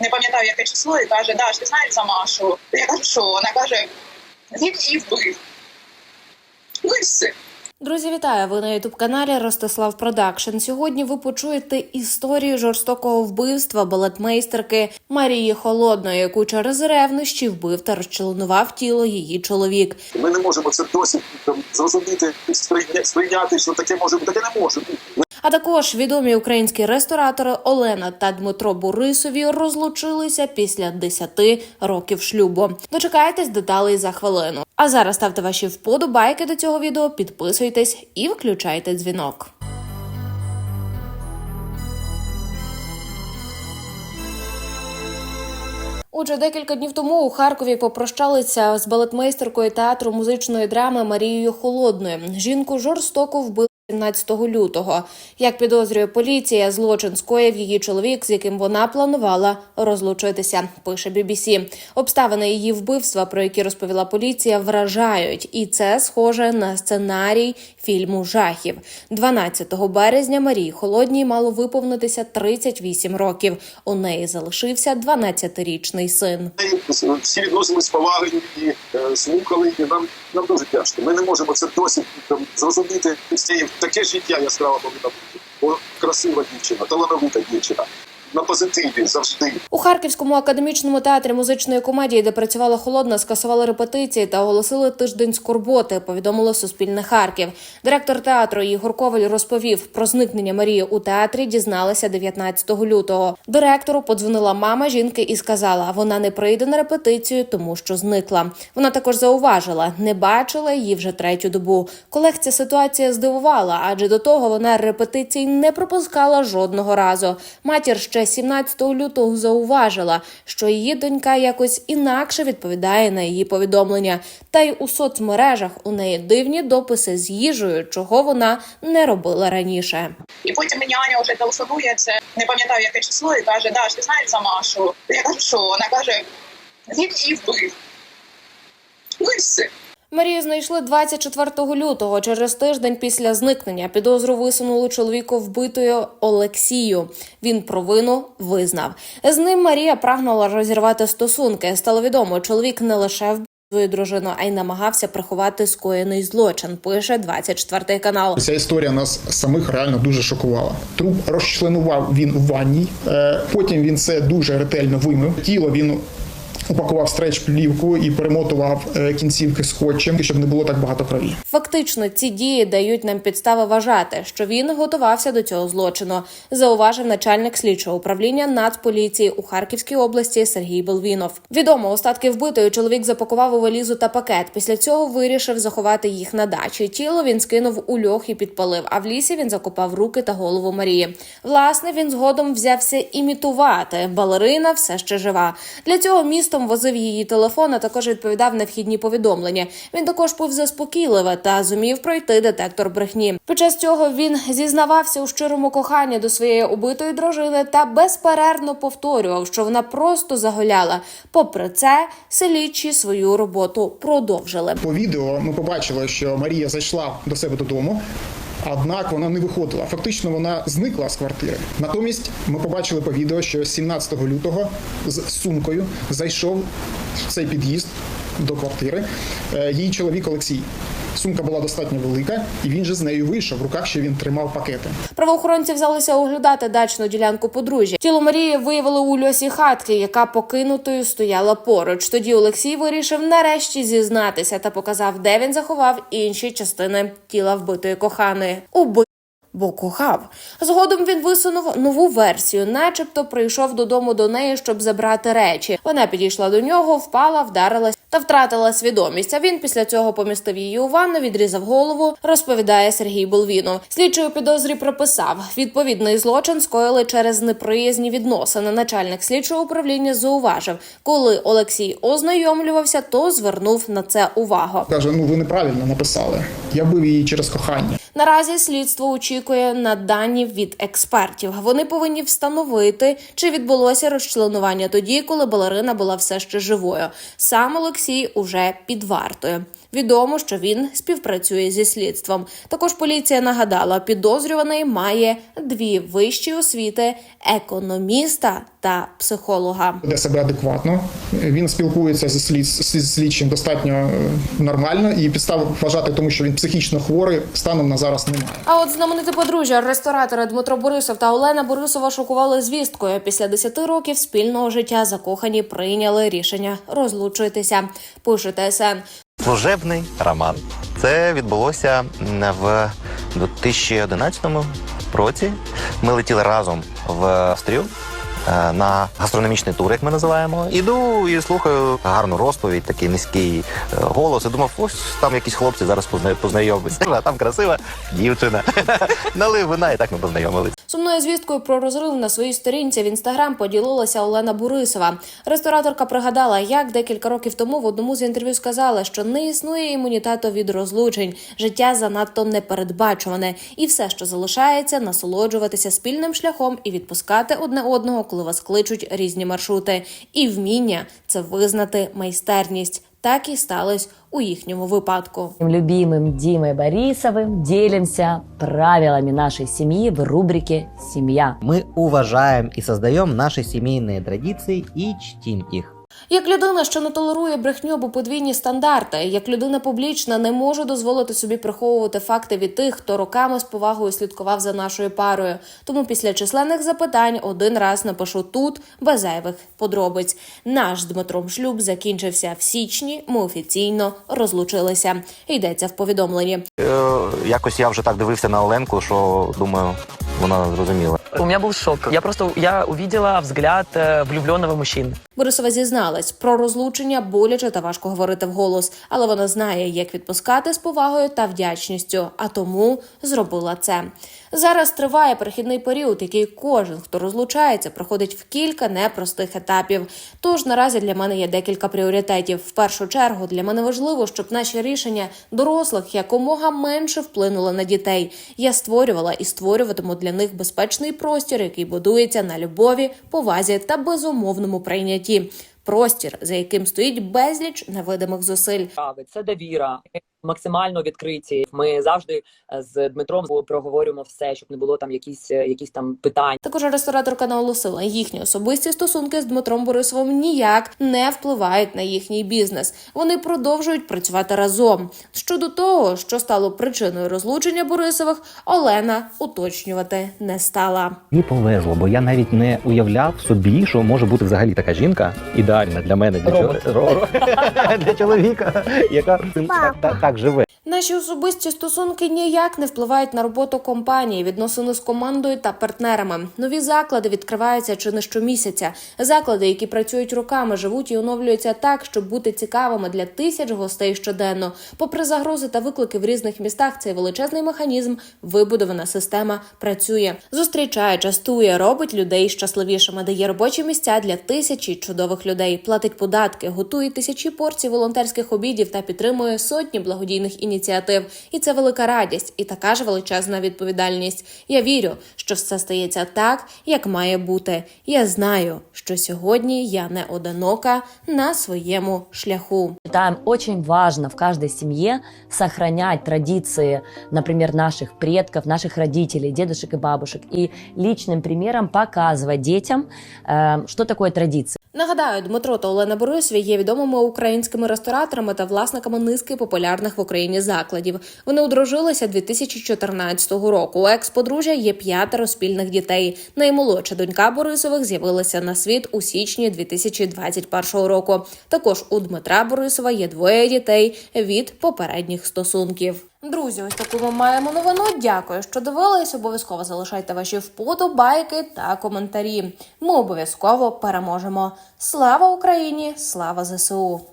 не пам'ятаю яке число, і каже: Даш, ти знаєш за Машу? Я кажу, що вона каже, він її вбив. Ну і все. Друзі, вітаю! Ви на ютуб каналі Ростислав Продакшн. Сьогодні ви почуєте історію жорстокого вбивства балетмейстерки Марії Холодної, яку через ревнощі вбив та розчленував тіло її чоловік. Ми не можемо це досі там, зрозуміти, сприйняти, що таке може бути. Таке не може бути. А також відомі українські ресторатори Олена та Дмитро Борисові розлучилися після 10 років шлюбу. Дочекайтесь деталей за хвилину. А зараз ставте ваші вподобайки до цього відео, підписуйтесь і включайте дзвінок. Отже, декілька днів тому у Харкові попрощалися з балетмейстеркою театру музичної драми Марією Холодною. Жінку жорстоко вбили 17 лютого. Як підозрює поліція, злочин скоїв її чоловік, з яким вона планувала розлучитися. Пише BBC. Обставини її вбивства, про які розповіла поліція, вражають, і це схоже на сценарій фільму жахів. 12 березня Марії Холодній мало виповнитися 38 років. У неї залишився 12-річний син. Всі відносились з повагою і е, слухали. І нам, нам дуже тяжко. Ми не можемо це досі там, зрозуміти. Всі таке життя яскраво повинно бути. Бо красива дівчина, талановита дівчина. На позитиві завжди. У Харківському академічному театрі музичної комедії, де працювала холодна, скасували репетиції та оголосили тиждень скорботи. Повідомило Суспільне Харків. Директор театру Ігор Коваль розповів про зникнення Марії у театрі. Дізналася 19 лютого. Директору подзвонила мама жінки і сказала, вона не прийде на репетицію, тому що зникла. Вона також зауважила, не бачила її вже третю добу. Колег ця ситуація здивувала, адже до того вона репетицій не пропускала жодного разу. Матір ще 17 лютого зауважила, що її донька якось інакше відповідає на її повідомлення. Та й у соцмережах у неї дивні дописи з їжею, чого вона не робила раніше. І потім мені Аня вже телефонує, це не пам'ятаю яке число, і каже: Даш, ти знаєш за Машу? Я кажу, що вона каже, він її вбив. Ну і все. Марію знайшли 24 лютого. Через тиждень після зникнення підозру висунули чоловіку вбитою Олексію. Він провину визнав. З ним Марія прагнула розірвати стосунки. Стало відомо, чоловік не лише вбив свою дружину, а й намагався приховати скоєний злочин. Пише 24 канал. Ця історія нас самих реально дуже шокувала. Труп розчленував він у ванній. Е, Потім він це дуже ретельно вимив. Тіло він упакував стреч плівку і перемотував е, кінцівки скотчем, щоб не було так багато крові. Фактично, ці дії дають нам підстави вважати, що він готувався до цього злочину, зауважив начальник слідчого управління Нацполіції у Харківській області Сергій Белвінов. Відомо, остатки вбитої чоловік запакував у валізу та пакет. Після цього вирішив заховати їх на дачі. Тіло він скинув у льох і підпалив. А в лісі він закопав руки та голову Марії. Власне, він згодом взявся імітувати. Балерина все ще жива. Для цього містом возив її телефон, а також відповідав на вхідні повідомлення. Він також був заспокійливе та зумів пройти детектор брехні. Під час цього він зізнавався у щирому коханні до своєї убитої дружини та безперервно повторював, що вона просто загуляла. Попри це, слідчі свою роботу продовжили. По відео ми побачили, що Марія зайшла до себе додому. Однак вона не виходила. Фактично вона зникла з квартири. Натомість ми побачили по відео, що 17 лютого з сумкою зайшов в цей під'їзд до квартири е, її чоловік Олексій. Сумка була достатньо велика, і він же з нею вийшов. В руках ще він тримав пакети. Правоохоронці взялися оглядати дачну ділянку подружжя. Тіло Марії виявили у льосі хатки, яка покинутою стояла поруч. Тоді Олексій вирішив нарешті зізнатися та показав, де він заховав інші частини тіла вбитої коханої. Бо кохав. Згодом він висунув нову версію, начебто прийшов додому до неї, щоб забрати речі. Вона підійшла до нього, впала, вдарилась та втратила свідомість. А він після цього помістив її у ванну, відрізав голову. Розповідає Сергій Болвіно. Слідчий у підозрі прописав відповідний злочин скоїли через неприязні відносини. Начальник слідчого управління зауважив, коли Олексій ознайомлювався, то звернув на це увагу. Каже: ну ви неправильно написали. Я бив її через кохання. Наразі слідство очікує на дані від експертів. Вони повинні встановити, чи відбулося розчленування тоді, коли балерина була все ще живою. Сам Олексій уже під вартою. Відомо, що він співпрацює зі слідством. Також поліція нагадала, підозрюваний має дві вищі освіти: економіста та психолога. Веде себе адекватно. Він спілкується зі слід, зі слідчим достатньо е, нормально і підстав вважати, тому що він психічно хворий станом на зараз немає. А от знамените подружжя ресторатори Дмитро Борисов та Олена Борисова шокували звісткою. Після 10 років спільного життя закохані прийняли рішення розлучитися. Пише ТСН. Служебний роман. Це відбулося в 2011 році. Ми летіли разом в Австрію е, на гастрономічний тур, як ми називаємо. Іду і слухаю гарну розповідь, такий низький е, голос. І думав, ось там якісь хлопці зараз позна- познайомимося. А там красива дівчина. Налив вина, і так ми познайомились. Сумною звісткою про розрив на своїй сторінці в інстаграм поділилася Олена Борисова. Рестораторка пригадала, як декілька років тому в одному з інтерв'ю сказала, що не існує імунітету від розлучень, життя занадто непередбачуване, і все, що залишається, насолоджуватися спільним шляхом і відпускати одне одного, коли вас кличуть різні маршрути. І вміння це визнати майстерність. Так і сталося у їхньому випадку. любимым Димой Борисовым делимся правилами нашей семьи в рубрике «Семья». Мы уважаем и создаем наши семейные традиции и чтим их. Як людина, що не толерує брехню або подвійні стандарти, як людина публічна не може дозволити собі приховувати факти від тих, хто роками з повагою слідкував за нашою парою. Тому після численних запитань один раз напишу тут без зайвих подробиць. Наш з Дмитром шлюб закінчився в січні. Ми офіційно розлучилися. Йдеться в повідомленні. Е, Якось я вже так дивився на Оленку, що думаю, вона зрозуміла. У меня был шок. Я просто я увидела взгляд э, влюбленного мужчины. Борисова зізналась про розлучення боляче та важко говорити вголос, але вона знає, як відпускати з повагою та вдячністю, а тому зробила це. Зараз триває перехідний період, який кожен, хто розлучається, проходить в кілька непростих етапів. Тож наразі для мене є декілька пріоритетів. В першу чергу для мене важливо, щоб наші рішення дорослих якомога менше вплинули на дітей. Я створювала і створюватиму для них безпечний простір, який будується на любові, повазі та безумовному прийнятті. Простір, за яким стоїть безліч невидимих зусиль. Це довіра. Максимально відкриті. Ми завжди е, з Дмитром проговорюємо все, щоб не було там якісь, е, якісь там питань. Також рестораторка наголосила, їхні особисті стосунки з Дмитром Борисовим ніяк не впливають на їхній бізнес. Вони продовжують працювати разом. Щодо того, що стало причиною розлучення Борисових, Олена уточнювати не стала. Мені повезло, бо я навіть не уявляв собі, що може бути взагалі така жінка ідеальна для мене, для, чо- чоловіка, яка так, так, живе. Наші особисті стосунки ніяк не впливають на роботу компанії, відносини з командою та партнерами. Нові заклади відкриваються чи не щомісяця. Заклади, які працюють роками, живуть і оновлюються так, щоб бути цікавими для тисяч гостей щоденно. Попри загрози та виклики в різних містах, цей величезний механізм, вибудована система працює. Зустрічає, частує, робить людей щасливішими, дає робочі місця для тисячі чудових людей, платить податки, готує тисячі порцій волонтерських обідів та підтримує сотні благодійних ініціатив І це велика радість і така ж величезна відповідальність. Я вірю, що все стається так, як має бути. Я знаю, що сьогодні я не одинока на своєму шляху. Считаем очень важно в каждой семье сохранять традиции, например, наших предков, наших родителей, дедушек и бабушек, и личным примером показывать детям, э, что такое традиции. Нагадаю, Дмитро та Олена Борисові є відомими українськими рестораторами та власниками низки популярних в Україні закладів. Вони одружилися 2014 року. У екс-подружжя є п'ятеро спільних дітей. Наймолодша донька Борисових з'явилася на світ у січні 2021 року. Також у Дмитра Борисова є двоє дітей від попередніх стосунків. Друзі, ось таку ми маємо новину. Дякую, що дивились. Обов'язково залишайте ваші вподобайки та коментарі. Ми обов'язково переможемо. Слава Україні! Слава ЗСУ!